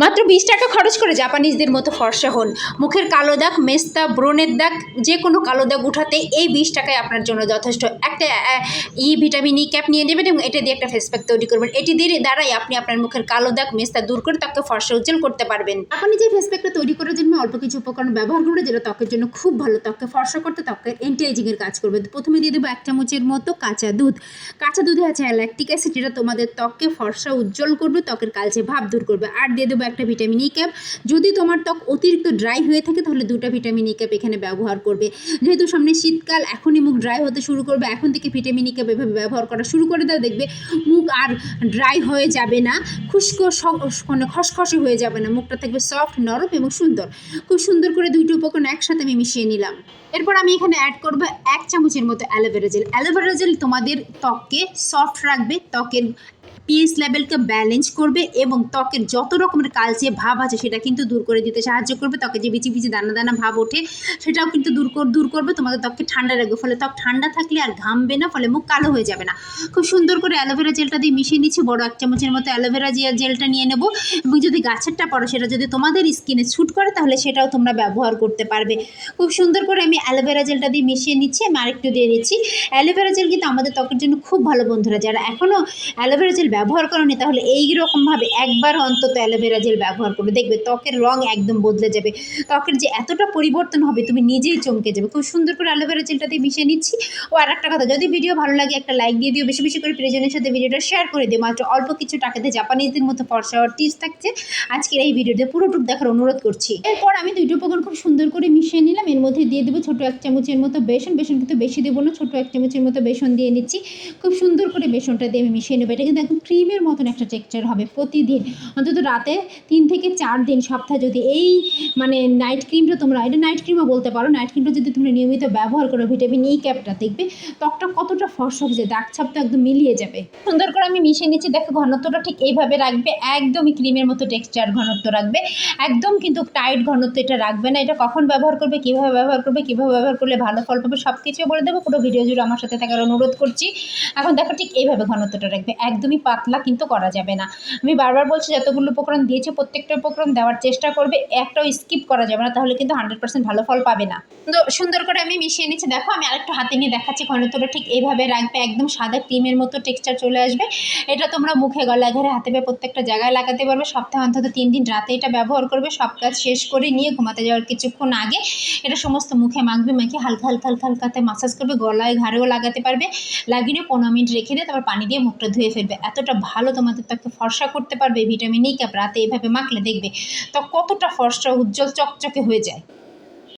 মাত্র বিশ টাকা খরচ করে জাপানিজদের মতো ফর্সা হন। মুখের কালো দাগ, মেস্তা, ব্রণের দাগ, যে কোনো কালো দাগ উঠাতে এই বিশ টাকায় আপনার জন্য যথেষ্ট। একটা ই ভিটামিন ই ক্যাপ নিয়ে নেবেন এবং এটা দিয়ে একটা ফেস প্যাক তৈরি করবেন। এটি দিয়ে দ্বারাই আপনি আপনার মুখের কালো দাগ, মেস্তা দূর করে তাকে ফর্সা উজ্জ্বল করতে পারবেন। আপনি যে ফেস প্যাকটা তৈরি জন্য অল্প কিছু উপকরণ ব্যবহার করবে যেটা ত্বকের জন্য খুব ভালো। ত্বককে ফর্সা করতে ত্বকের এর কাজ করবে। প্রথমে দিয়ে দেবো এক চামচের মতো কাঁচা দুধ। কাঁচা দুধে আছে ল্যাকটিক অ্যাসিড যেটা তোমাদের ত্বককে ফর্সা, উজ্জ্বল করবে, ত্বকের কালচে ভাব দূর করবে। আর দিয়ে দেবো একটা ভিটামিন ই ক্যাপ যদি তোমার ত্বক অতিরিক্ত ড্রাই হয়ে থাকে, তাহলে দুটো ভিটামিন ই ক্যাপ এখানে ব্যবহার করবে। যেহেতু সামনে শীতকাল, এখনই মুখ ড্রাই হতে শুরু করবে। এখন থেকে ভিটামিন ই ক্যাপ এভাবে ব্যবহার করা শুরু করে দাও। দেখবে মুখ আর ড্রাই হয়ে যাবে না। খুশকো মানে খসখসে হয়ে যাবে না। মুখটা থাকবে সফট নরম এবং সুন্দর। খুব সুন্দর করে দুইটি উপকরণ একসাথে আমি মিশিয়ে নিলাম। এরপর আমি এখানে অ্যাড করব এক চামচের মতো অ্যালোভেরা জেল অ্যালোভেরা জেল তোমাদের ত্বককে সফট রাখবে, ত্বকের পিএইচ লেভেলকে ব্যালেন্স করবে এবং ত্বকের যত রকমের কালচে ভাব আছে সেটা কিন্তু দূর করে দিতে সাহায্য করবে। ত্বকে যে বিচি বিচি দানা দানা ভাব ওঠে, সেটাও কিন্তু দূর দূর করবে। তোমাদের ত্বককে ঠান্ডা রাখবে। ফলে ত্বক ঠান্ডা থাকলে আর ঘামবে না, ফলে মুখ কালো হয়ে যাবে না। খুব সুন্দর করে অ্যালোভেরা জেলটা দিয়ে মিশিয়ে নিচ্ছি। বড় এক চামচের মতো অ্যালোভেরা জেলটা নিয়ে নেব। এবং যদি গাছেরটা পড়ো, সেটা যদি তোমাদের স্কিনে স্যুট করে, তাহলে সেটাও তোমরা ব্যবহার করতে পারবে। খুব সুন্দর করে আমি অ্যালোভেরা জেলটা দিয়ে মিশিয়ে নিচ্ছি। আমি আরেকটু দিয়ে নিচ্ছি অ্যালোভেরা জেল কিন্তু আমাদের ত্বকের জন্য খুব ভালো, বন্ধুরা। যারা এখনও অ্যালোভেরা জেল ব্যবহার করো করনি, তাহলে এই রকমভাবে একবার অন্তত অ্যালোভেরা জেল ব্যবহার করে দেখবে ত্বকের রং একদম বদলে যাবে। ত্বকের যে এতটা পরিবর্তন হবে, তুমি নিজেই চমকে যাবে। খুব সুন্দর করে অ্যালোভেরা জেলটা দিয়ে মিশিয়ে নিচ্ছি। ও আর একটা কথা, যদি ভিডিও ভালো লাগে একটা লাইক দিয়ে দিও। বেশি বেশি করে প্রিয়জনের সাথে ভিডিওটা শেয়ার করে দিও। মাত্র অল্প কিছু টাকাতে জাপানিজদের মতো ফর্সা হওয়ার টিপস থাকছে। আজকের এই ভিডিওতে পুরোটুক দেখার অনুরোধ করছি। এরপর আমি দুইটো উপকরণ খুব সুন্দর করে মিশিয়ে নিলাম। এর মধ্যে দিয়ে দেবো ছোটো এক চামচের মতো বেসন। বেসন কিন্তু বেশি দেবো না, ছোটো এক চামচের মতো বেসন দিয়ে নিচ্ছি। খুব সুন্দর করে বেসনটা দিয়ে আমি মিশিয়ে নেব। এটা কিন্তু একদম ক্রিমের মতন একটা টেক্সচার হবে প্রতিদিন। অন্তত রাতে তিন থেকে চার দিন সপ্তাহে যদি এই মানে নাইট ক্রিমটা তোমরা, এটা নাইট ক্রিমও বলতে পারো নাইট ক্রিমটা যদি তোমরা নিয়মিত ব্যবহার করো ভিটামিন ই ক্যাপটা দেখবে, ত্বকটা কতটা ফর্সা হয়ে যায় দাগ ছাপটা একদম মিলিয়ে যাবে। সুন্দর করে আমি মিশিয়ে নিচ্ছি, দেখো ঘনত্বটা ঠিক এইভাবে রাখবে, একদমই ক্রিমের মতো টেক্সচার ঘনত্ব রাখবে, একদম কিন্তু টাইট ঘনত্ব এটা রাখবে না, এটা কখন ব্যবহার করবে, কীভাবে ব্যবহার করবে, কীভাবে ব্যবহার করলে ভালো ফল পাবে সব কিছু বলে দেবো, পুরো ভিডিও জুড়ে আমার সাথে থাকার অনুরোধ করছি। এখন দেখো ঠিক এইভাবে ঘনত্বটা রাখবে, একদমই পাতলা কিন্তু করা যাবে না। আমি বারবার বলছি, যতগুলো উপকরণ দিয়েছে, প্রত্যেকটা উপকরণ দেওয়ার চেষ্টা করবে, একটাও স্কিপ করা যাবে না, তাহলে কিন্তু হান্ড্রেড পার্সেন্ট ভালো ফল পাবে না। তো সুন্দর করে আমি মিশিয়ে নিচ্ছি। দেখো, আমি আরেকটু হাতে নিয়ে দেখাচ্ছি ঘনত্বটা, ঠিক এইভাবে রাখবে, একদম সাদা ক্রিমের মতো টেক্সচার চলে আসবে। এটা তোমরা মুখে, গলায়, ঘরে হাতে পেয়ে প্রত্যেকটা জায়গায় লাগাতে পারবে। সপ্তাহে অন্তত তিন দিন রাতে এটা ব্যবহার করবে। সব কাজ শেষ করে নিয়ে ঘুমাতে যাওয়ার কিছুক্ষণ আগে এটা সমস্ত মুখে মাখবে মেখে হালকা হালকা হালকা হালকাতে মাসাজ করবে, গলায় ঘাড়েও লাগাতে পারবে। লাগিয়ে পনেরো মিনিট রেখে দিয়ে তারপর পানি দিয়ে মুখটা ধুয়ে ফেলবে। এতটা ভালো তোমাদের ত্বককে ফর্সা করতে পারবে, ভিটামিন ই ক্যাপ রাতে এভাবে মাখলে দেখবে তো কতটা ফর্সা, উজ্জ্বল, চকচকে হয়ে যায়।